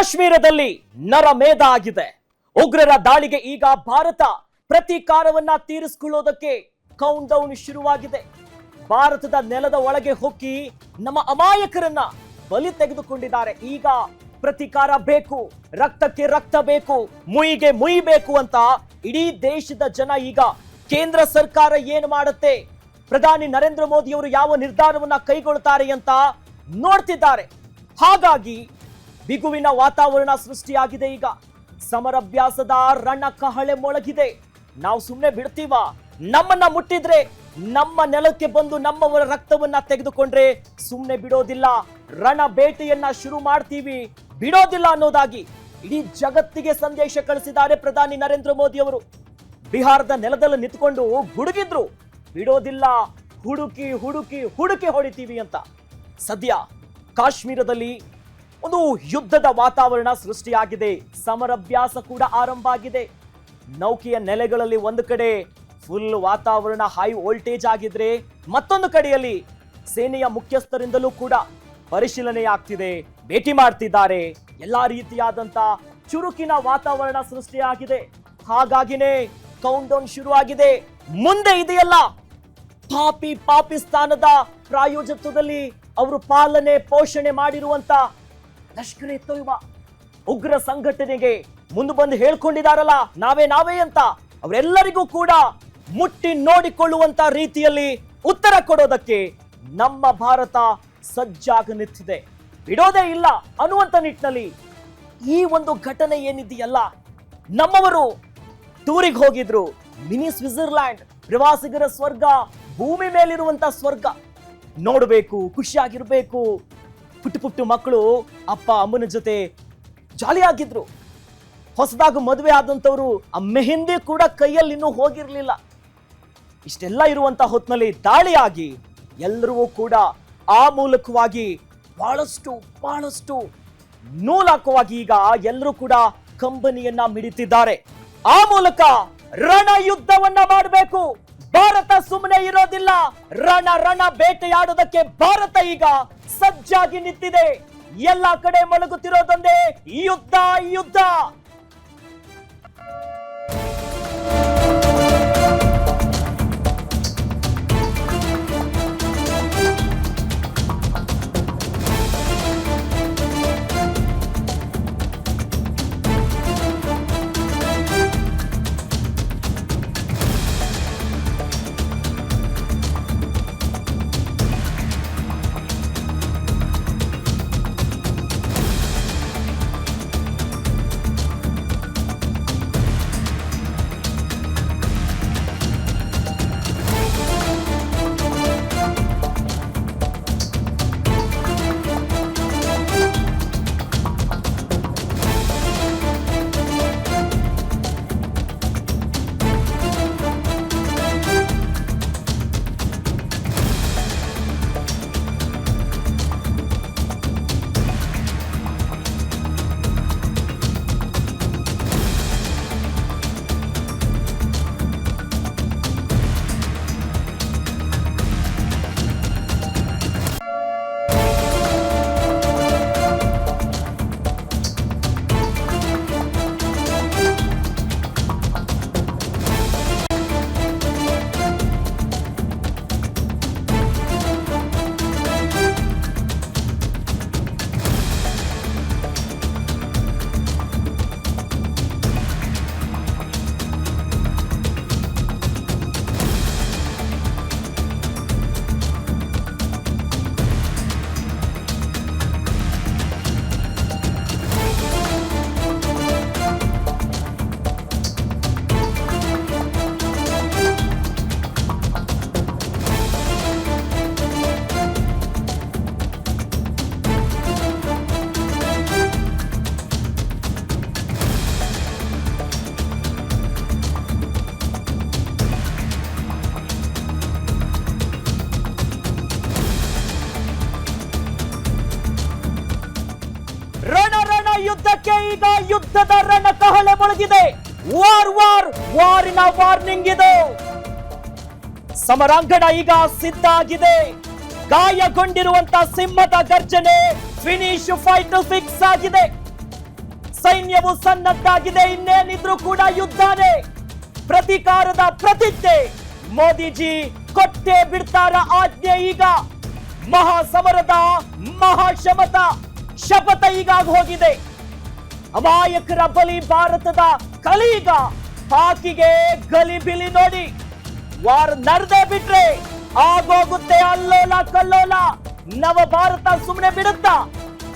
ಕಾಶ್ಮೀರದಲ್ಲಿ ನರಮೇಧ ಆಗಿದೆ ಉಗ್ರರ ದಾಳಿಗೆ ಈಗ ಭಾರತ ಪ್ರತೀಕಾರವನ್ನ ತೀರಿಸಿಕೊಳ್ಳೋದಕ್ಕೆ ಕೌಂಟ್ ಡೌನ್ ಶುರುವಾಗಿದೆ. ಭಾರತದ ನೆಲದ ಒಳಗೆ ಹೊಕ್ಕಿ ನಮ್ಮ ಅಮಾಯಕರನ್ನ ಬಲಿ ತೆಗೆದುಕೊಂಡಿದ್ದಾರೆ. ಈಗ ಪ್ರತೀಕಾರ ಬೇಕು, ರಕ್ತಕ್ಕೆ ರಕ್ತ ಬೇಕು ಮುಯಿಗೆ ಮುಯಿ ಬೇಕು ಅಂತ ಇಡೀ ದೇಶದ ಜನ ಈಗ ಕೇಂದ್ರ ಸರ್ಕಾರ ಏನು ಮಾಡುತ್ತೆ? ಪ್ರಧಾನಿ ನರೇಂದ್ರ ಮೋದಿ ಅವರು ಯಾವ ನಿರ್ಧಾರವನ್ನ ಕೈಗೊಳ್ಳುತ್ತಾರೆ ಅಂತ ನೋಡ್ತಿದ್ದಾರೆ. ಹಾಗಾಗಿ ಬಿಗುವಿನ ವಾತಾವರಣ ಸೃಷ್ಟಿಯಾಗಿದೆ ಈಗ. ಸಮರಭ್ಯಾಸದ ರಣ ಕಹಳೆ ಮೊಳಗಿದೆ. ನಾವು ಸುಮ್ಮನೆ ಬಿಡ್ತೀವ? ನಮ್ಮನ್ನ ಮುಟ್ಟಿದ್ರೆ ನಮ್ಮ ನೆಲಕ್ಕೆ ಬಂದು ನಮ್ಮವರ ರಕ್ತವನ್ನ ತೆಗೆದುಕೊಂಡ್ರೆ ಸುಮ್ಮನೆ ಬಿಡೋದಿಲ್ಲ. ರಣ ಬೇಟೆಯನ್ನ ಶುರು ಮಾಡ್ತೀವಿ. ಬಿಡೋದಿಲ್ಲ ಅನ್ನೋದಾಗಿ ಇಡೀ ಜಗತ್ತಿಗೆ ಸಂದೇಶ ಕಳಿಸಿದ್ದಾರೆ ಪ್ರಧಾನಿ ನರೇಂದ್ರ ಮೋದಿ ಅವರು. ಬಿಹಾರದ ನೆಲದಲ್ಲಿ ನಿಂತ್ಕೊಂಡು ಗುಡುಗಿದ್ರು. ಬಿಡೋದಿಲ್ಲ. ಹುಡುಕಿ ಹುಡುಕಿ ಹುಡುಕಿ ಹೊಡಿತೀವಿ ಅಂತ. ಸದ್ಯ ಕಾಶ್ಮೀರದಲ್ಲಿ ಒಂದು ಯುದ್ಧದ ವಾತಾವರಣ ಸೃಷ್ಟಿಯಾಗಿದೆ. ಸಮರಭ್ಯಾಸ ಕೂಡ ಆರಂಭ ಆಗಿದೆ. ನೌಕೆಯ ನೆಲೆಗಳಲ್ಲಿ ಒಂದು ಕಡೆ ಫುಲ್ ವಾತಾವರಣ ಹೈ ವೋಲ್ಟೇಜ್ ಆಗಿದ್ರೆ ಮತ್ತೊಂದು ಕಡೆಯಲ್ಲಿ ಸೇನೆಯ ಮುಖ್ಯಸ್ಥರಿಂದಲೂ ಕೂಡ ಪರಿಶೀಲನೆ ಆಗ್ತಿದೆ ಭೇಟಿ ಮಾಡ್ತಿದ್ದಾರೆ. ಎಲ್ಲಾ ರೀತಿಯಾದಂತ ಚುರುಕಿನ ವಾತಾವರಣ ಸೃಷ್ಟಿಯಾಗಿದೆ. ಹಾಗಾಗಿನೇ ಕೌಂಟ್ ಡೌನ್ ಶುರುವಾಗಿದೆ. ಮುಂದೆ ಇದೆಯಲ್ಲ, ಪಾಪಿ ಪಾಕಿಸ್ತಾನದ ಪ್ರಾಯೋಜಕತ್ವದಲ್ಲಿ ಅವರು ಪಾಲನೆ ಪೋಷಣೆ ಮಾಡಿರುವಂತ ಲಷ್ಕರ್ ತೊಯ್ಬಾ ಉಗ್ರ ಸಂಘಟನೆಗೆ ಮುಂದೆ ಬಂದು ಹೇಳ್ಕೊಂಡಿದಾರಲ್ಲ ನಾವೇ ನಾವೇ ಅಂತ. ಅವರೆಲ್ಲರಿಗೂ ಕೂಡ ಮುಟ್ಟಿ ನೋಡಿಕೊಳ್ಳುವಂತ ರೀತಿಯಲ್ಲಿ ಉತ್ತರ ಕೊಡೋದಕ್ಕೆ ನಮ್ಮ ಭಾರತ ಸಜ್ಜಾಗ ನಿಂತಿದೆ. ಬಿಡೋದೇ ಇಲ್ಲ ಅನ್ನುವಂತ ನಿಟ್ಟಿನಲ್ಲಿ ಈ ಒಂದು ಘಟನೆ ಏನಿದೆಯಲ್ಲ, ನಮ್ಮವರು ಟೂರಿಗೆ ಹೋಗಿದ್ರು. ಮಿನಿ ಸ್ವಿಟ್ಜರ್ಲ್ಯಾಂಡ್ ಪ್ರವಾಸಿಗರ ಸ್ವರ್ಗ, ಭೂಮಿ ಮೇಲಿರುವಂತ ಸ್ವರ್ಗ. ನೋಡಬೇಕು, ಖುಷಿಯಾಗಿರ್ಬೇಕು ಪುಟ್ಟ ಪುಟ್ಟ ಮಕ್ಕಳು ಅಪ್ಪ, ಅಮ್ಮನ ಜೊತೆ ಜಾಲಿಯಾಗಿದ್ರು. ಹೊಸದಾಗಿ ಮದುವೆ ಆದಂಥವ್ರು ಆ ಮೆಹಂದಿ ಕೂಡ ಕೈಯಲ್ಲಿ ಇನ್ನೂ ಹೋಗಿರಲಿಲ್ಲ. ಇಷ್ಟೆಲ್ಲ ಇರುವಂತ ಹೊತ್ತಿನಲ್ಲಿ ದಾಳಿಯಾಗಿ ಎಲ್ಲರೂ ಕೂಡ ಆ ಮೂಲಕವಾಗಿ ಬಹಳಷ್ಟು ಬಹಳಷ್ಟು ನೂಲಾಕವಾಗಿ ಈಗ ಎಲ್ಲರೂ ಕೂಡ ಕಂಬನಿಯನ್ನ ಮಿಡಿತಿದ್ದಾರೆ. ಆ ಮೂಲಕ ರಣ ಯುದ್ಧವನ್ನ ಮಾಡಬೇಕು. ಭಾರತ ಸುಮ್ಮನೆ ಇರೋದಿಲ್ಲ. ರಣ ರಣ ಬೇಟೆಯಾಡೋದಕ್ಕೆ ಭಾರತ ಈಗ ಸಜ್ಜಾಗಿ ನಿಂತಿದೆ. ಎಲ್ಲಾ ಕಡೆ ಮಲಗುತ್ತಿರೋದೊಂದೇ ಯುದ್ಧ ಯುದ್ಧ. ಯುದ್ಧಕ್ಕೆ ಈಗ ಯುದ್ಧದ ರಣ ಕಹಳೆ ಮೊಳಗಿದೆ. ವಾರ್ ವಾರ್ ವಾರಿನ ವಾರ್ನಿಂಗ್ ಇದು. ಸಮರಾಂಗಣ ಈಗ ಸಿದ್ಧ ಆಗಿದೆ ಗಾಯಗೊಂಡಿರುವಂತ ಸಿಂಹದ ಗರ್ಜನೆ ಫಿನಿಶ್ ಫೈಟ್ ಫಿಕ್ಸ್ ಆಗಿದೆ. ಸೈನ್ಯವು ಸನ್ನದ್ಧಾಗಿದೆ ಇನ್ನೇನಿದ್ರು ಕೂಡ ಯುದ್ಧನೇ. ಪ್ರತೀಕಾರದ ಪ್ರತಿಜ್ಞೆ. ಮೋದಿಜಿ ಕೊಟ್ಟೆ ಬಿಡ್ತಾರ ಆಜ್ಞೆ ಈಗ. ಮಹಾಸಮರದ ಮಹಾಶಮತ. ಶಪಥ ಈಗ ಹೋಗಿದೆ. ಅಮಾಯಕರ ಬಲಿ ಭಾರತದ ಕಲೀಗ ಪಾಕಿಗೆ ಗಲಿಬಿಲಿ ನೋಡಿ. ವಾರ್ ನಡೆದೇ ಬಿಟ್ರೆ ಆಗೋಗುತ್ತೆ ಅಲ್ಲೋಲ ಕಲ್ಲೋಲ. ನವ ಭಾರತ ಸುಮ್ಮನೆ ಬಿಡುತ್ತಾ.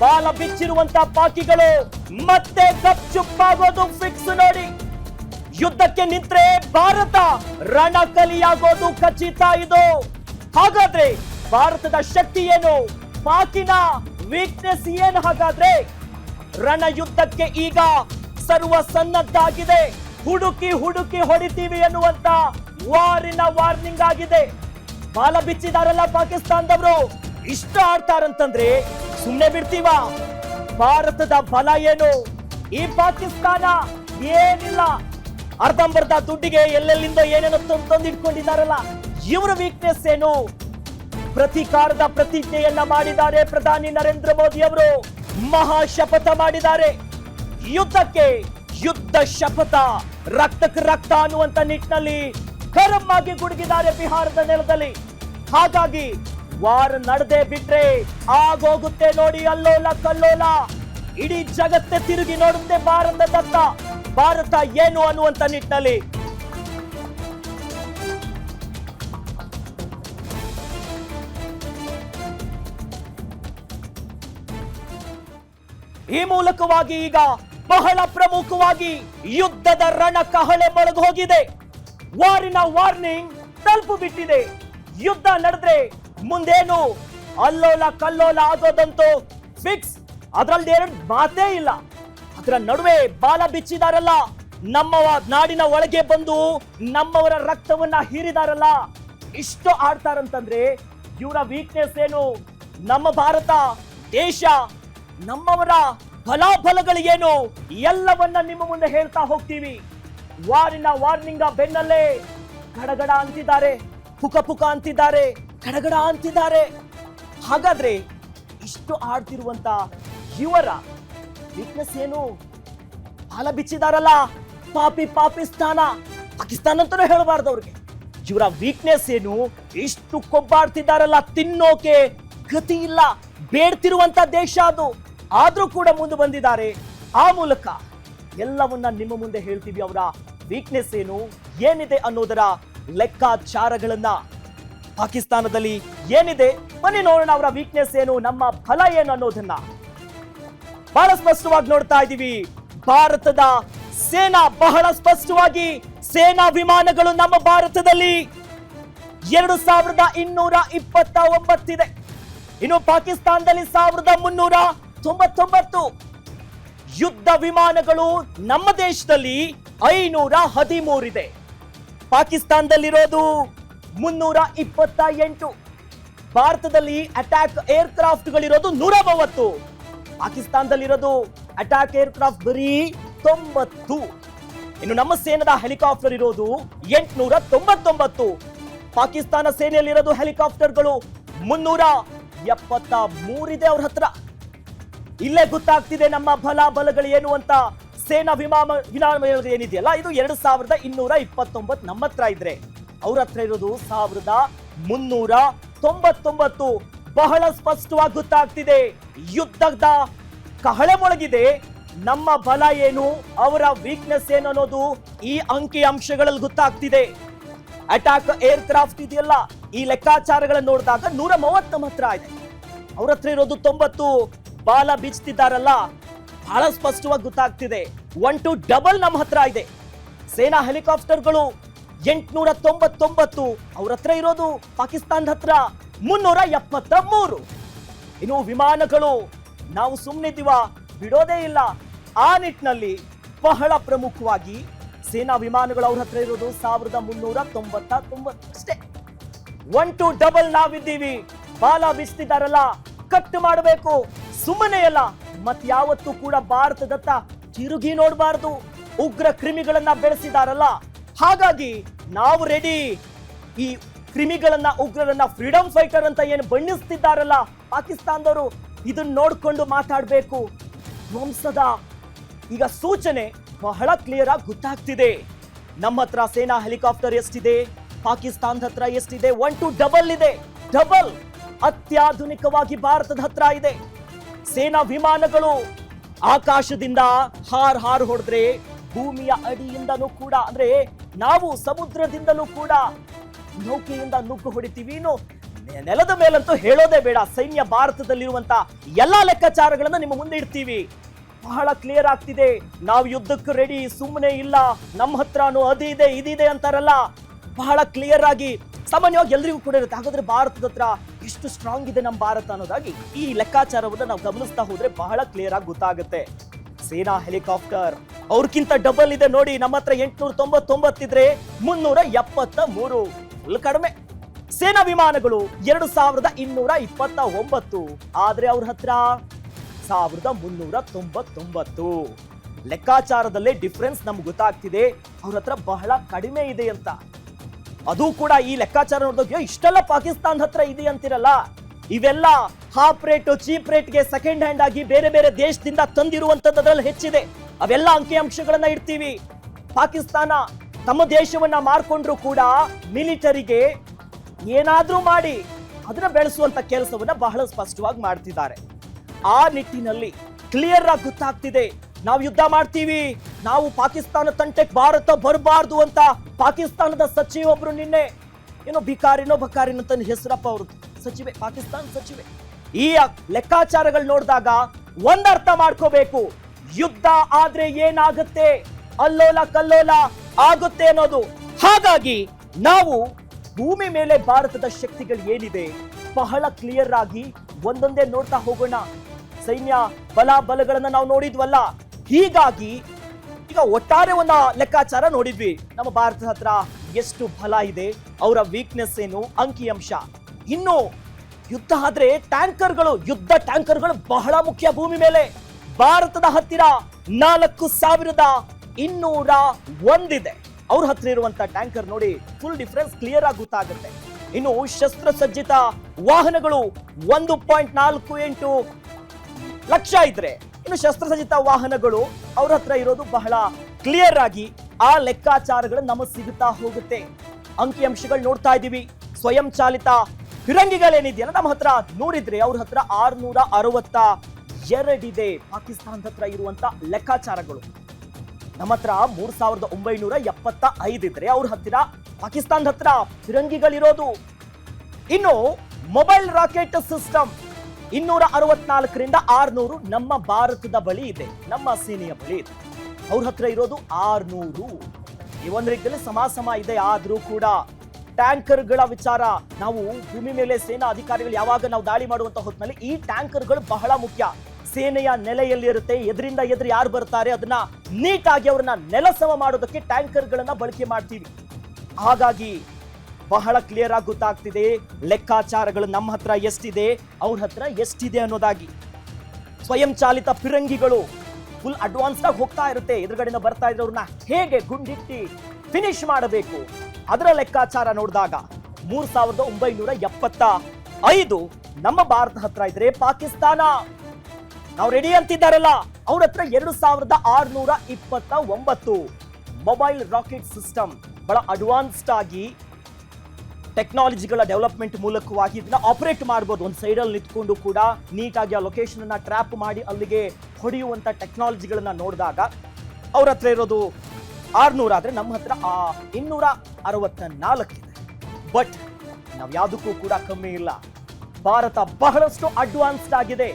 ಬಾಲ ಬಿಚ್ಚಿರುವಂತ ಪಾಕಿಗಳು ಮತ್ತೆ ಗಪ್ಚುಪ್ಪಾಗೋದು ಫಿಕ್ಸ್ ನೋಡಿ. ಯುದ್ಧಕ್ಕೆ ನಿಂತ್ರೆ ಭಾರತ ರಣಕಲಿಯಾಗೋದು ಖಚಿತ ಇದು. ಹಾಗಾದ್ರೆ ಭಾರತದ ಶಕ್ತಿ ಏನು? ಪಾಕಿನ ವೀಕ್ನೆಸ್ ಏನು ಹಾಗಾದ್ರೆ? ರಣ ಯುದ್ಧಕ್ಕೆ ಈಗ ಸರ್ವ ಸನ್ನದ್ಧಾಗಿದೆ. ಹುಡುಕಿ ಹುಡುಕಿ ಹೊಡಿತೀವಿ ಎನ್ನುವಂತ ವಾರಿನ ವಾರ್ನಿಂಗ್ ಆಗಿದೆ. ಬಾಲ ಬಿಚ್ಚಿದಾರಲ್ಲ ಪಾಕಿಸ್ತಾನದವರು. ಇಷ್ಟ ಆಡ್ತಾರಂತಂದ್ರೆ ಸುಮ್ಮನೆ ಬಿಡ್ತೀವ. ಭಾರತದ ಬಲ ಏನು? ಈ ಪಾಕಿಸ್ತಾನ ಏನಿಲ್ಲ. ಅರ್ಧಂಬರ್ಧ ದುಡ್ಡಿಗೆ ಎಲ್ಲೆಲ್ಲಿಂದ ಏನೇನೋ ತಂದು ತಂದಿಟ್ಕೊಂಡಿದ್ದಾರಲ್ಲ. ಇವರ ವೀಕ್ನೆಸ್ ಏನು? ಪ್ರತೀಕಾರದ ಪ್ರತಿಜ್ಞೆಯನ್ನ ಮಾಡಿದ್ದಾರೆ ಪ್ರಧಾನಿ ನರೇಂದ್ರ ಮೋದಿ ಅವರು. ಮಹಾ ಶಪಥ ಮಾಡಿದ್ದಾರೆ. ಯುದ್ಧಕ್ಕೆ ಯುದ್ಧ ಶಪಥ. ರಕ್ತಕ್ಕೆ ರಕ್ತ ಅನ್ನುವಂತ ನಿಟ್ಟಿನಲ್ಲಿ ಗರಂ ಆಗಿ ಗುಡುಗಿದ್ದಾರೆ ಬಿಹಾರದ ನೆಲದಲ್ಲಿ. ಹಾಗಾಗಿ ವಾರ ನಡೆದೆ ಬಿಟ್ರೆ ಆಗೋಗುತ್ತೆ ನೋಡಿ ಅಲ್ಲೋಲ ಕಲ್ಲೋಲ. ಇಡೀ ಜಗತ್ತೇ ತಿರುಗಿ ನೋಡುತ್ತೆ ಭಾರತದತ್ತ. ಭಾರತ ಏನು ಅನ್ನುವಂತ ನಿಟ್ಟಿನಲ್ಲಿ ಈ ಮೂಲಕವಾಗಿ ಈಗ ಬಹಳ ಪ್ರಮುಖವಾಗಿ ಯುದ್ಧದ ರಣ ಕಹಳೆ ಮೊಳಗು ಹೋಗಿದೆ. ವಾರಿನ ವಾರ್ನಿಂಗ್ ತಲುಪು ಬಿಟ್ಟಿದೆ. ಯುದ್ಧ ನಡೆದ್ರೆ ಮುಂದೇನು ಅಲ್ಲೋಲ ಕಲ್ಲೋಲ ಆಗೋದಂತೂ ಫಿಕ್ಸ್ ಅದರಲ್ಲಿ ಎರಡು ಮಾತೇ ಇಲ್ಲ. ಅದರ ನಡುವೆ ಬಾಲ ಬಿಚ್ಚಿದಾರಲ್ಲ, ನಮ್ಮವ ನಾಡಿನ ಒಳಗೆ ಬಂದು ನಮ್ಮವರ ರಕ್ತವನ್ನ ಹೀರಿದಾರಲ್ಲ, ಇಷ್ಟು ಆಡ್ತಾರಂತಂದ್ರೆ ಇವರ ವೀಕ್ನೆಸ್ ಏನು? ನಮ್ಮ ಭಾರತ, ದೇಶ ನಮ್ಮವರ ಫಲಾಫಲಗಳೇನು, ಎಲ್ಲವನ್ನ ನಿಮ್ಮ ಮುಂದೆ ಹೇಳ್ತಾ ಹೋಗ್ತೀವಿ. ವಾರಿನ ವಾರ್ನಿಂಗ ಬೆನ್ನಲ್ಲೇ ಗಡಗಡ ಅಂತಿದ್ದಾರೆ, ಪುಕ ಪುಕ ಅಂತಿದ್ದಾರೆ, ಗಡಗಡ ಅಂತಿದ್ದಾರೆ. ಹಾಗಾದ್ರೆ ಇಷ್ಟು ಆಡ್ತಿರುವಂತ ಇವರ ವೀಕ್ನೆಸ್ ಏನು? ಬಾಲ ಬಿಚ್ಚಿದಾರಲ್ಲ, ಪಾಪಿ ಪಾಕಿಸ್ತಾನ ಪಾಕಿಸ್ತಾನ ಅಂತಾನೆ ಹೇಳಬಾರ್ದು ಅವ್ರಿಗೆ. ಇವರ ವೀಕ್ನೆಸ್ ಏನು? ಇಷ್ಟು ಕೊಬ್ಬಾಡ್ತಿದ್ದಾರಲ್ಲ, ತಿನ್ನೋಕೆ ಗತಿ ಇಲ್ಲ. ಬೇಡ್ತಿರುವಂತ ದೇಶ ಅದು. ಆದ್ರೂ ಕೂಡ ಮುಂದೆ ಬಂದಿದ್ದಾರೆ. ಆ ಮೂಲಕ ಎಲ್ಲವನ್ನ ನಿಮ್ಮ ಮುಂದೆ ಹೇಳ್ತೀವಿ ಅವರ ವೀಕ್ನೆಸ್ ಏನು, ಏನಿದೆ ಅನ್ನೋದರ ಲೆಕ್ಕಾಚಾರಗಳನ್ನ. ಪಾಕಿಸ್ತಾನದಲ್ಲಿ ಏನಿದೆ, ಬನ್ನಿ ನೋಡೋಣ ಅವರ ವೀಕ್ನೆಸ್ ಏನು, ನಮ್ಮ ಫಲ ಏನು ಅನ್ನೋದನ್ನ. ಬಹಳ ಸ್ಪಷ್ಟವಾಗಿ ನೋಡ್ತಾ ಇದ್ದೀವಿ. ಭಾರತದ ಸೇನಾ ಬಹಳ ಸ್ಪಷ್ಟವಾಗಿ ಸೇನಾ ವಿಮಾನಗಳು ನಮ್ಮ ಭಾರತದಲ್ಲಿ. ಎರಡು ಸಾವಿರದ ಇನ್ನೂರ ಇಪ್ಪತ್ತ ಒಂಬತ್ತಿದೆ ಇನ್ನು ಪಾಕಿಸ್ತಾನದಲ್ಲಿ ಸಾವಿರದ ಮುನ್ನೂರ ತೊಂಬತ್ತೊಂಬತ್ತು ಯುದ್ಧ ವಿಮಾನಗಳು ನಮ್ಮ ದೇಶದಲ್ಲಿ ಐನೂರ ಹದಿಮೂರಿದೆ. ಪಾಕಿಸ್ತಾನದಲ್ಲಿರೋದು ಮುನ್ನೂರ ಇಪ್ಪತ್ತ ಎಂಟು. ಭಾರತದಲ್ಲಿ ಅಟ್ಯಾಕ್ ಏರ್ಕ್ರಾಫ್ಟ್ಗಳಿರೋದು ನೂರ ಮೂವತ್ತು ಪಾಕಿಸ್ತಾನದಲ್ಲಿರೋದು ಅಟ್ಯಾಕ್ ಏರ್ಕ್ರಾಫ್ಟ್ ಬರೀ ತೊಂಬತ್ತು. ಇನ್ನು ನಮ್ಮ ಸೇನದ ಹೆಲಿಕಾಪ್ಟರ್ ಇರೋದು ಎಂಟುನೂರ ತೊಂಬತ್ತೊಂಬತ್ತು. ಪಾಕಿಸ್ತಾನ ಸೇನೆಯಲ್ಲಿರೋದು ಹೆಲಿಕಾಪ್ಟರ್ಗಳು ಮುನ್ನೂರ ಎಪ್ಪತ್ತ ಮೂರಿದೆ ಅವ್ರ ಹತ್ರ. ಇಲ್ಲೇ ಗೊತ್ತಾಗ್ತಿದೆ ನಮ್ಮ ಬಲ ಬಲಗಳು ಏನು ಅಂತ. ಸೇನಾ ವಿಮಾನ ವಿಮಾನ ಏನಿದೆಯಲ್ಲ, ಇದು ಎರಡು ಸಾವಿರದ ಇನ್ನೂರ ಇಪ್ಪತ್ತೊಂಬತ್ತು ನಮ್ಮ ಹತ್ರ ಇದ್ರೆ. ಅವ್ರ ಹತ್ರ ಇರೋದು ಸಾವಿರದ ಮುನ್ನೂರ ತೊಂಬತ್ತೊಂಬತ್ತು. ಬಹಳ ಸ್ಪಷ್ಟವಾಗಿ ಗೊತ್ತಾಗ್ತಿದೆ. ಯುದ್ಧದ ಕಹಳೆ ಮೊಳಗಿದೆ. ನಮ್ಮ ಬಲ ಏನು, ಅವರ ವೀಕ್ನೆಸ್ ಏನು ಅನ್ನೋದು ಈ ಅಂಕಿ ಅಂಶಗಳಲ್ಲಿ ಗೊತ್ತಾಗ್ತಿದೆ. ಅಟ್ಯಾಕ್ ಏರ್ ಕ್ರಾಫ್ಟ್ ಇದೆಯಲ್ಲ ಈ ಲೆಕ್ಕಾಚಾರಗಳನ್ನು ನೋಡಿದಾಗ ನೂರ ಮೂವತ್ತ ಹತ್ರ ಇದೆ ಅವ್ರ ಹತ್ರ ಇರೋದು ತೊಂಬತ್ತು, ಬಾಲ ಬೀಚ್ತಿದ್ದಾರಲ್ಲ, ಬಹಳ ಸ್ಪಷ್ಟವಾಗಿ ಗೊತ್ತಾಗ್ತಿದೆ. ಒನ್ ಟು ಡಬಲ್ ನಮ್ಮ ಹತ್ರ ಇದೆ. ಸೇನಾ ಹೆಲಿಕಾಪ್ಟರ್ಗಳು ಎಂಟುನೂರ ತೊಂಬತ್ತೊಂಬತ್ತು ಅವ್ರ ಹತ್ರ ಇರೋದು ಪಾಕಿಸ್ತಾನದ ಹತ್ರ ಮುನ್ನೂರ ಎಪ್ಪತ್ತ ಮೂರು ಇನ್ನು ವಿಮಾನಗಳು, ನಾವು ಸುಮ್ಮನಿದ್ದೀವ ಬಿಡೋದೇ ಇಲ್ಲ. ಆ ನಿಟ್ಟಿನಲ್ಲಿ ಬಹಳ ಪ್ರಮುಖವಾಗಿ ಸೇನಾ ವಿಮಾನಗಳು ಅವ್ರ ಹತ್ರ ಇರೋದು ಸಾವಿರದ ಮುನ್ನೂರ ತೊಂಬತ್ತ ತೊಂಬತ್ತು ಅಷ್ಟೇ ಒನ್ ಟು ಡಬಲ್ ನಾವಿದ್ದೀವಿ. ಬಾಲ ಬಿಸ್ತಿದಾರಲ್ಲ, ಕಟ್ ಮಾಡಬೇಕು. ಸುಮ್ಮನೆ ಅಲ್ಲ ಮತ್ ಯಾವತ್ತು ಕೂಡ ಭಾರತದತ್ತ ತಿರುಗಿ ನೋಡಬಾರದು. ಉಗ್ರ ಕ್ರಿಮಿಗಳನ್ನ ಬೆಳೆಸಿದಾರಲ್ಲ. ಹಾಗಾಗಿ ನಾವು ರೆಡಿ ಈ ಕ್ರಿಮಿಗಳನ್ನ, ಉಗ್ರರನ್ನ ಫ್ರೀಡಮ್ ಫೈಟರ್ ಅಂತ ಏನು ಬಣ್ಣಿಸ್ತಿದ್ದಾರಲ್ಲ, ಪಾಕಿಸ್ತಾನದವರು ಇದನ್ನ ನೋಡ್ಕೊಂಡು ಮಾತಾಡಬೇಕು. ಧ್ವಂಸದ ಈಗ ಸೂಚನೆ ಬಹಳ ಕ್ಲಿಯರ್ ಆಗಿ ಗೊತ್ತಾಗ್ತಿದೆ. ನಮ್ಮ ಹತ್ರ ಸೇನಾ ಹೆಲಿಕಾಪ್ಟರ್ ಎಷ್ಟಿದೆ? ಪಾಕಿಸ್ತಾನದ ಹತ್ರ ಎಷ್ಟಿದೆ? ಒನ್ ಟು ಡಬಲ್ ಇದೆ. ಡಬಲ್ ಅತ್ಯಾಧುನಿಕವಾಗಿ ಭಾರತದ ಹತ್ರ ಇದೆ. ಸೇನಾ ವಿಮಾನಗಳು ಆಕಾಶದಿಂದ ಹಾರ್ ಹಾರ್ ಹೊಡೆದ್ರೆ ಭೂಮಿಯ ಅಡಿಯಿಂದನೂ ಕೂಡ, ಅಂದ್ರೆ ನಾವು ಸಮುದ್ರದಿಂದಲೂ ಕೂಡ ನೌಕೆಯಿಂದ ನುಗ್ಗು ಹೊಡಿತೀವಿ. ಇನ್ನು ನೆಲದ ಮೇಲಂತೂ ಹೇಳೋದೇ ಬೇಡ. ಸೈನ್ಯ ಭಾರತದಲ್ಲಿರುವಂತ ಎಲ್ಲಾ ಲೆಕ್ಕಾಚಾರಗಳನ್ನ ನಿಮ್ಮ ಮುಂದೆ ಇಡ್ತೀವಿ. ಬಹಳ ಕ್ಲಿಯರ್ ಆಗ್ತಿದೆ. ನಾವು ಯುದ್ಧಕ್ಕೆ ರೆಡಿ ಸುಮ್ಮನೆ ಇಲ್ಲ. ನಮ್ಮ ಹತ್ರನೂ ಅದಿದೆ, ಇದಿದೆ ಅಂತಾರಲ್ಲ. ಬಹಳ ಕ್ಲಿಯರ್ ಆಗಿ ಸಾಮಾನ್ಯವಾಗಿ ಎಲ್ರಿಗೂ ಕೂಡ ಇರುತ್ತೆ. ಹಾಗಾದ್ರೆ ಭಾರತದ ಹತ್ರ ಎಷ್ಟು ಸ್ಟ್ರಾಂಗ್ ಇದೆ ನಮ್ಮ ಭಾರತ ಅನ್ನೋದಾಗಿ ಈ ಲೆಕ್ಕಾಚಾರವನ್ನ ನಾವು ಗಮನಿಸ್ತಾ ಹೋದ್ರೆ ಬಹಳ ಕ್ಲಿಯರ್ ಆಗಿ ಗೊತ್ತಾಗುತ್ತೆ. ಸೇನಾ ಹೆಲಿಕಾಪ್ಟರ್ ಅವ್ರಕ್ಕಿಂತ ಡಬಲ್ ಇದೆ ನೋಡಿ, ನಮ್ಮ ಹತ್ರ ಎಂಟುನೂರ ತೊಂಬತ್ತೊಂಬತ್ತಿದ್ರೆ ಮುನ್ನೂರ ಎಪ್ಪತ್ತ ಮೂರು ಕಡಿಮೆ. ಸೇನಾ ವಿಮಾನಗಳು ಎರಡು ಸಾವಿರದ ಇನ್ನೂರ ಇಪ್ಪತ್ತ ಒಂಬತ್ತು ಆದ್ರೆ ಅವ್ರ ಹತ್ರ ಸಾವಿರದ ಮುನ್ನೂರ ತೊಂಬತ್ತೊಂಬತ್ತು ಲೆಕ್ಕಾಚಾರದಲ್ಲೇ ಡಿಫ್ರೆನ್ಸ್ ನಮ್ಗೆ ಗೊತ್ತಾಗ್ತಿದೆ. ಅವ್ರ ಹತ್ರ ಬಹಳ ಕಡಿಮೆ ಇದೆ ಅಂತ. ಅದು ಕೂಡ ಈ ಲೆಕ್ಕಾಚಾರ ನೋಡಿದಾಗ ಇಷ್ಟೆಲ್ಲ ಪಾಕಿಸ್ತಾನ ಹತ್ರ ಇದೆ ಅಂತಿರಲ್ಲ? ಇವೆಲ್ಲ ಹಾಫ್ ರೇಟ್ ಚೀಪ್ ರೇಟ್ಗೆ ಸೆಕೆಂಡ್ ಹ್ಯಾಂಡ್ ಆಗಿ ಬೇರೆ ಬೇರೆ ದೇಶದಿಂದ ತಂದಿರುವಂತದ್ದು ಅದರಲ್ಲಿ ಹೆಚ್ಚಿದೆ. ಅವೆಲ್ಲ ಅಂಕಿಅಂಶಗಳನ್ನ ಇಡ್ತೀವಿ. ಪಾಕಿಸ್ತಾನ ತಮ್ಮ ದೇಶವನ್ನ ಮಾರ್ಕೊಂಡ್ರು ಕೂಡ ಮಿಲಿಟರಿಗೆ ಏನಾದ್ರೂ ಮಾಡಿ ಅದನ್ನ ಬೆಳೆಸುವಂತ ಕೆಲಸವನ್ನ ಬಹಳ ಸ್ಪಷ್ಟವಾಗಿ ಮಾಡ್ತಿದ್ದಾರೆ. ಆ ನಿಟ್ಟಿನಲ್ಲಿ ಕ್ಲಿಯರ್ ಆಗಿ ಗೊತ್ತಾಗ್ತಿದೆ. ನಾವು ಯುದ್ಧ ಮಾಡ್ತೀವಿ. ನಾವು ಪಾಕಿಸ್ತಾನ ತಂಟೆಗೆ ಭಾರತ ಬರಬಾರ್ದು ಅಂತ ಪಾಕಿಸ್ತಾನದ ಸಚಿವ ಒಬ್ರು ನಿನ್ನೆ. ಏನೋ ಬಿಕಾರಿನೋ ಬಕಾರಿನೋ ತನ್ನ ಹೆಸರಪ್ಪ ಅವರು. ಸಚಿವೆ, ಪಾಕಿಸ್ತಾನ ಸಚಿವೆ. ಈ ಲೆಕ್ಕಾಚಾರಗಳು ನೋಡಿದಾಗ ಒಂದರ್ಥ ಮಾಡ್ಕೋಬೇಕು. ಯುದ್ಧ ಆದ್ರೆ ಏನಾಗುತ್ತೆ? ಅಲ್ಲೋಲ ಕಲ್ಲೋಲ ಆಗುತ್ತೆ ಅನ್ನೋದು. ಹಾಗಾಗಿ ನಾವು ಭೂಮಿ ಮೇಲೆ ಭಾರತದ ಶಕ್ತಿಗಳು ಏನಿದೆ? ಬಹಳ ಕ್ಲಿಯರ್ ಆಗಿ ಒಂದೊಂದೇ ನೋಡ್ತಾ ಹೋಗೋಣ. ಸೈನ್ಯ ಬಲ ಬಲಗಳನ್ನ ನಾವು ನೋಡಿದ್ವಲ್ಲ? ಹೀಗಾಗಿ ಈಗ ಒಟ್ಟಾರೆ ಒಂದು ಲೆಕ್ಕಾಚಾರ ನೋಡಿದ್ವಿ. ನಮ್ಮ ಭಾರತದ ಹತ್ರ ಎಷ್ಟು ಬಲ ಇದೆ, ಅವರ ವೀಕ್ನೆಸ್ ಏನು, ಅಂಕಿಅಂಶ. ಇನ್ನು ಯುದ್ಧ ಆದ್ರೆ ಟ್ಯಾಂಕರ್ಗಳು, ಯುದ್ಧ ಟ್ಯಾಂಕರ್ಗಳು ಬಹಳ ಮುಖ್ಯ ಭೂಮಿ ಮೇಲೆ. ಭಾರತದ ಹತ್ತಿರ ನಾಲ್ಕು ಸಾವಿರದ ಇನ್ನೂರ ಒಂದಿದೆ. ಅವ್ರ ಹತ್ರ ಇರುವಂತ ಟ್ಯಾಂಕರ್ ನೋಡಿ ಫುಲ್ ಡಿಫರೆನ್ಸ್ ಕ್ಲಿಯರ್ ಆಗಿ ಗೊತ್ತಾಗುತ್ತೆ. ಇನ್ನು ಶಸ್ತ್ರಸಜ್ಜಿತ ವಾಹನಗಳು ಒಂದು ಪಾಯಿಂಟ್ ನಾಲ್ಕು ಎಂಟು ಲಕ್ಷ ಇದ್ರೆ ಇನ್ನು ಶಸ್ತ್ರಸಜ್ಜಿತ ವಾಹನಗಳು ಅವ್ರ ಹತ್ರ ಇರೋದು ಬಹಳ ಕ್ಲಿಯರ್ ಆಗಿ ಆ ಲೆಕ್ಕಾಚಾರಗಳು ನಮಗೆ ಸಿಗುತ್ತಾ ಹೋಗುತ್ತೆ. ಅಂಕಿಅಂಶಗಳು ನೋಡ್ತಾ ಇದ್ದೀವಿ. ಸ್ವಯಂ ಚಾಲಿತ ಫಿರಂಗಿಗಳೇನಿದೆಯಲ್ಲ ನಮ್ಮ ಹತ್ರ ನೋಡಿದ್ರೆ ಅವ್ರ ಹತ್ರ ಆರ್ನೂರ ಅರವತ್ತ ಎರಡಿದೆ ಪಾಕಿಸ್ತಾನದ ಹತ್ರ ಇರುವಂತ ಲೆಕ್ಕಾಚಾರಗಳು. ನಮ್ಮ ಹತ್ರ ಮೂರ್ ಸಾವಿರದ ಒಂಬೈನೂರ ಎಪ್ಪತ್ತ ಐದಿದ್ರೆ ಅವ್ರ ಹತ್ತಿರ ಪಾಕಿಸ್ತಾನದ ಹತ್ರ ಫಿರಂಗಿಗಳಿರೋದು. ಇನ್ನು ಮೊಬೈಲ್ ರಾಕೆಟ್ ಸಿಸ್ಟಮ್ ಇನ್ನೂರ ಅರವತ್ನಾಲ್ಕರಿಂದ ಆರ್ನೂರು ನಮ್ಮ ಭಾರತದ ಬಳಿ ಇದೆ. ನಮ್ಮ ಸೇನೆಯ ಬಳಿ ಇದೆ. ಅವ್ರ ಹತ್ರ ಇರೋದು ಆರ್ನೂರು. ಈ ಒಂದು ರೀತಿಯಲ್ಲಿ ಸಮಾಸಮ ಇದೆ. ಆದರೂ ಕೂಡ ಟ್ಯಾಂಕರ್ಗಳ ವಿಚಾರ ನಾವು ಭೂಮಿ ಮೇಲೆ ಸೇನಾ ಅಧಿಕಾರಿಗಳು ಯಾವಾಗ ನಾವು ದಾಳಿ ಮಾಡುವಂತ ಹೊತ್ತಿನಲ್ಲಿ ಈ ಟ್ಯಾಂಕರ್ಗಳು ಬಹಳ ಮುಖ್ಯ. ಸೇನೆಯ ನೆಲೆಯಲ್ಲಿ ಇರುತ್ತೆ. ಎದರಿಂದ ಎದುರು ಯಾರು ಬರ್ತಾರೆ ಅದನ್ನ ನೀಟಾಗಿ ಅವ್ರನ್ನ ನೆಲಸಮ ಮಾಡೋದಕ್ಕೆ ಟ್ಯಾಂಕರ್ಗಳನ್ನ ಬಳಕೆ ಮಾಡ್ತೀವಿ. ಹಾಗಾಗಿ ಬಹಳ ಕ್ಲಿಯರ್ ಆಗಿ ಗೊತ್ತಾಗ್ತಿದೆ. ಲೆಕ್ಕಾಚಾರಗಳು ನಮ್ಮ ಹತ್ರ ಎಷ್ಟಿದೆ? ಅವ್ರ ಹತ್ರ ಎಷ್ಟಿದೆ ಅನ್ನೋದಾಗಿ. ಸ್ವಯಂ ಚಾಲಿತ ಫಿರಂಗಿಗಳು ಫುಲ್ ಅಡ್ವಾನ್ಸ್ ಆಗಿ ಹೋಗ್ತಾ ಇರುತ್ತೆ. ಎದುರುಗಡೆಯಿಂದ ಬರ್ತಾ ಇದ್ರವ್ರನ್ನ ಹೇಗೆ ಗುಂಡಿಟ್ಟಿ ಫಿನಿಶ್ ಮಾಡಬೇಕು? ಅದರ ಲೆಕ್ಕಾಚಾರ ನೋಡಿದಾಗ ಮೂರ್ ಸಾವಿರದ ಒಂಬೈನೂರ ಎಪ್ಪತ್ತ ಐದು ನಮ್ಮ ಭಾರತ ಹತ್ರ ಇದ್ರೆ ಪಾಕಿಸ್ತಾನ. ನಾವು ರೆಡಿ ಅಂತಿದ್ದಾರಲ್ಲ, ಅವ್ರ ಹತ್ರ ಎರಡು ಸಾವಿರದ ಆರ್ನೂರ ಇಪ್ಪತ್ತ ಒಂಬತ್ತು ಮೊಬೈಲ್ ರಾಕೆಟ್ ಸಿಸ್ಟಮ್ ಬಹಳ ಅಡ್ವಾನ್ಸ್ಡ್ ಆಗಿ ಟೆಕ್ನಾಲಜಿಗಳ ಡೆವಲಪ್ಮೆಂಟ್ ಮೂಲಕವಾಗಿ ಇದನ್ನ ಆಪರೇಟ್ ಮಾಡ್ಬೋದು. ಒಂದು ಸೈಡಲ್ಲಿ ನಿಂತ್ಕೊಂಡು ಕೂಡ ನೀಟಾಗಿ ಆ ಲೊಕೇಶನ್ ಅನ್ನ ಟ್ರ್ಯಾಪ್ ಮಾಡಿ ಅಲ್ಲಿಗೆ ಹೊಡೆಯುವಂಥ ಟೆಕ್ನಾಲಜಿಗಳನ್ನ ನೋಡಿದಾಗ ಅವ್ರ ಹತ್ರ ಇರೋದು ಆರ್ನೂರ ಆದರೆ ನಮ್ಮ ಹತ್ರ ಆ ಇನ್ನೂರ ಅರವತ್ತ ನಾಲ್ಕಿದೆ ಬಟ್ ನಾವು ಯಾವುದಕ್ಕೂ ಕೂಡ ಕಮ್ಮಿ ಇಲ್ಲ. ಭಾರತ ಬಹಳಷ್ಟು ಅಡ್ವಾನ್ಸ್ಡ್ ಆಗಿದೆ.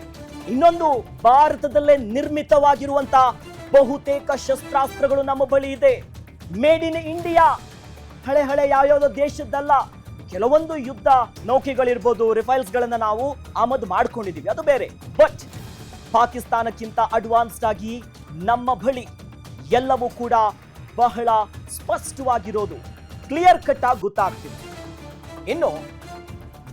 ಇನ್ನೊಂದು ಭಾರತದಲ್ಲೇ ನಿರ್ಮಿತವಾಗಿರುವಂತ ಬಹುತೇಕ ಶಸ್ತ್ರಾಸ್ತ್ರಗಳು ನಮ್ಮ ಬಳಿ ಇದೆ. ಮೇಡ್ ಇನ್ ಇಂಡಿಯಾ ಹಳೆ ಹಳೆ ಯಾವ್ಯಾವ ದೇಶದ್ದಲ್ಲ. ಕೆಲವೊಂದು ಯುದ್ಧ ನೌಕೆಗಳಿರ್ಬೋದು ರಿಫೈಲ್ಸ್ ಗಳನ್ನ ನಾವು ಆಮದು ಮಾಡ್ಕೊಂಡಿದ್ದೀವಿ. ಅದು ಬೇರೆ. ಬಟ್ ಪಾಕಿಸ್ತಾನಕ್ಕಿಂತ ಅಡ್ವಾನ್ಸ್ಡ್ ಆಗಿ ನಮ್ಮ ಬಳಿ ಎಲ್ಲವೂ ಕೂಡ ಬಹಳ ಸ್ಪಷ್ಟವಾಗಿರೋದು ಕ್ಲಿಯರ್ ಕಟ್ ಆಗಿ ಗೊತ್ತಾಗ್ತಿದೆ. ಇನ್ನು,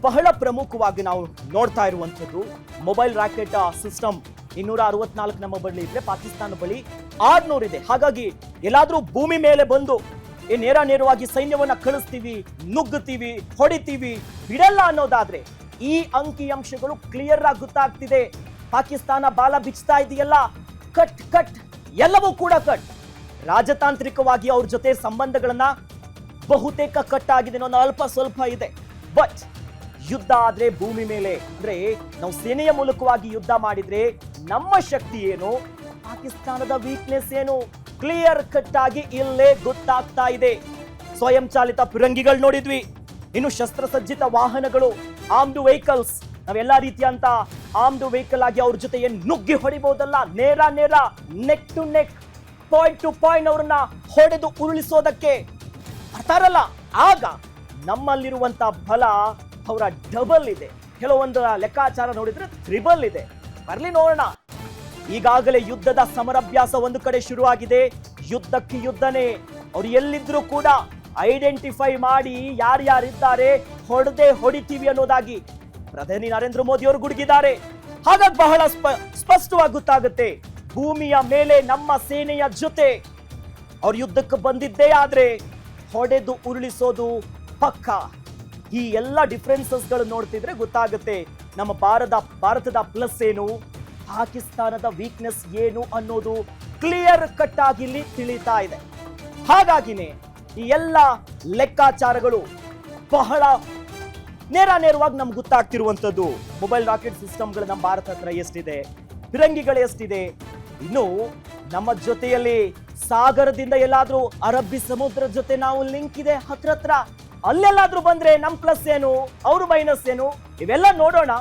ಬಹಳ ಪ್ರಮುಖವಾಗಿ ನಾವು ನೋಡ್ತಾ ಇರುವಂಥದ್ದು ಮೊಬೈಲ್ ರಾಕೆಟ್ ಸಿಸ್ಟಮ್ ಇನ್ನೂರ ಅರವತ್ನಾಲ್ಕು ನಮ್ಮ ಬಳಿ ಇದ್ರೆ ಪಾಕಿಸ್ತಾನ ಬಳಿ ಆರ್ನೂರು ಇದೆ. ಹಾಗಾಗಿ, ಎಲ್ಲಾದರೂ ಭೂಮಿ ಮೇಲೆ ಬಂದು ಏ ನೇರ ನೇರವಾಗಿ ಸೈನ್ಯವನ್ನ ಕಳಿಸ್ತೀವಿ ನುಗ್ಗುತ್ತೀವಿ ಹೊಡಿತೀವಿ, ಬಿಡಲ್ಲ ಅನ್ನೋದಾದ್ರೆ ಈ ಅಂಕಿ ಅಂಶಗಳು ಕ್ಲಿಯರ್ ಆಗಿ ಗೊತ್ತಾಗ್ತಿದೆ. ಪಾಕಿಸ್ತಾನ ಬಾಲ ಬಿಚ್ತಾ ಇದೆಯಲ್ಲ ಕಟ್ ಕಟ್ ಎಲ್ಲವೂ ಕೂಡ ಕಟ್ ರಾಜತಾಂತ್ರಿಕವಾಗಿ ಅವ್ರ ಜೊತೆ ಸಂಬಂಧಗಳನ್ನ ಬಹುತೇಕ ಕಟ್ ಆಗಿದೆ ಅನ್ನೋ ಅಲ್ಪ ಸ್ವಲ್ಪ ಇದೆ. ಬಟ್ ಯುದ್ಧ ಆದ್ರೆ ಭೂಮಿ ಮೇಲೆ, ಅಂದ್ರೆ ನಾವು ಸೇನೆಯ ಮೂಲಕವಾಗಿ ಯುದ್ಧ ಮಾಡಿದ್ರೆ ನಮ್ಮ ಶಕ್ತಿ ಏನು? ಪಾಕಿಸ್ತಾನದ ವೀಕ್ನೆಸ್ ಏನು? ಕ್ಲಿಯರ್ ಕಟ್ ಆಗಿ ಇಲ್ಲೇ ಗೊತ್ತಾಗ್ತಾ ಇದೆ. ಸ್ವಯಂಚಾಲಿತ ಫಿರಂಗಿಗಳು ನೋಡಿದ್ವಿ. ಇನ್ನು ಶಸ್ತ್ರಸಜ್ಜಿತ ವಾಹನಗಳು ಆಮ್ದು ವೆಹಿಕಲ್ಸ್ ನಾವೆಲ್ಲ ರೀತಿಯಂತ ಆಮ್ದು ವೆಹಿಕಲ್ ಆಗಿ ಅವ್ರ ಜೊತೆ ಏನ್ ನುಗ್ಗಿ ಹೊಡಿಬಹುದಲ್ಲ ನೇರ ನೇರ neck to neck point to point ಅವ್ರನ್ನ ಹೊಡೆದು ಉರುಳಿಸೋದಕ್ಕೆ ಬರ್ತಾರಲ್ಲ ಆಗ ನಮ್ಮಲ್ಲಿರುವಂತ ಬಲ ಅವರ ಡಬಲ್ ಇದೆ. ಕೆಲವೊಂದು ಲೆಕ್ಕಾಚಾರ ನೋಡಿದ್ರೆ ತ್ರಿಬಲ್ ಇದೆ. ಬರ್ಲಿ ನೋಡೋಣ. ಈಗಾಗಲೇ ಯುದ್ಧದ ಸಮರಾಭ್ಯಾಸ ಒಂದು ಕಡೆ ಶುರುವಾಗಿದೆ. ಯುದ್ಧಕ್ಕೆ ಯುದ್ಧನೇ. ಅವ್ರು ಎಲ್ಲಿದ್ರು ಕೂಡ ಐಡೆಂಟಿಫೈ ಮಾಡಿ ಯಾರ್ಯಾರಿದ್ದಾರೆ ಹೊಡೆದೇ ಹೊಡಿತೀವಿ ಅನ್ನೋದಾಗಿ ಪ್ರಧಾನಿ ನರೇಂದ್ರ ಮೋದಿ ಅವರು ಗುಡುಗಿದ್ದಾರೆ. ಹಾಗಾಗಿ ಬಹಳ ಸ್ಪ, ಸ್ಪಷ್ಟವಾಗಿ ಗೊತ್ತಾಗುತ್ತೆ. ಭೂಮಿಯ ಮೇಲೆ ನಮ್ಮ ಸೇನೆಯ ಜೊತೆ ಅವ್ರ ಯುದ್ಧಕ್ಕೆ ಬಂದಿದ್ದೇ ಆದ್ರೆ ಹೊಡೆದು ಉರುಳಿಸೋದು ಪಕ್ಕ. ಈ ಎಲ್ಲ ಡಿಫ್ರೆನ್ಸಸ್ಗಳು ನೋಡ್ತಿದ್ರೆ ಗೊತ್ತಾಗುತ್ತೆ ನಮ್ಮ ಭಾರತ, ಭಾರತದ ಪ್ಲಸ್ ಏನು. ಪಾಕಿಸ್ತಾನದ ವೀಕ್ನೆಸ್ ಏನು ಅನ್ನೋದು ಕ್ಲಿಯರ್ ಕಟ್ ಆಗಿ ಇಲ್ಲಿ ತಿಳಿತಾ ಇದೆ. ಹಾಗಾಗಿನೇ ಈ ಎಲ್ಲ ಲೆಕ್ಕಾಚಾರಗಳು ಬಹಳ ನೇರ ನೇರವಾಗಿ ನಮ್ಗೆ ಗೊತ್ತಾಗ್ತಿರುವಂಥದ್ದು. ಮೊಬೈಲ್ ರಾಕೆಟ್ ಸಿಸ್ಟಮ್ಗಳು ನಮ್ಮ ಭಾರತ ಹತ್ರ ಎಷ್ಟಿದೆ? ಫಿರಂಗಿಗಳು ಎಷ್ಟಿದೆ? ಇನ್ನು ನಮ್ಮ ಜೊತೆಯಲ್ಲಿ ಸಾಗರದಿಂದ ಎಲ್ಲಾದರೂ ಅರಬ್ಬಿ ಸಮುದ್ರದ ಜೊತೆ ನಾವು ಲಿಂಕ್ ಇದೆ ಹತ್ರ ಹತ್ರ ಅಲ್ಲೆಲ್ಲಾದರೂ ಬಂದ್ರೆ ನಮ್ಮ ಪ್ಲಸ್ ಏನು, ಅವ್ರ ಮೈನಸ್ ಏನು? ಇವೆಲ್ಲ ನೋಡೋಣ.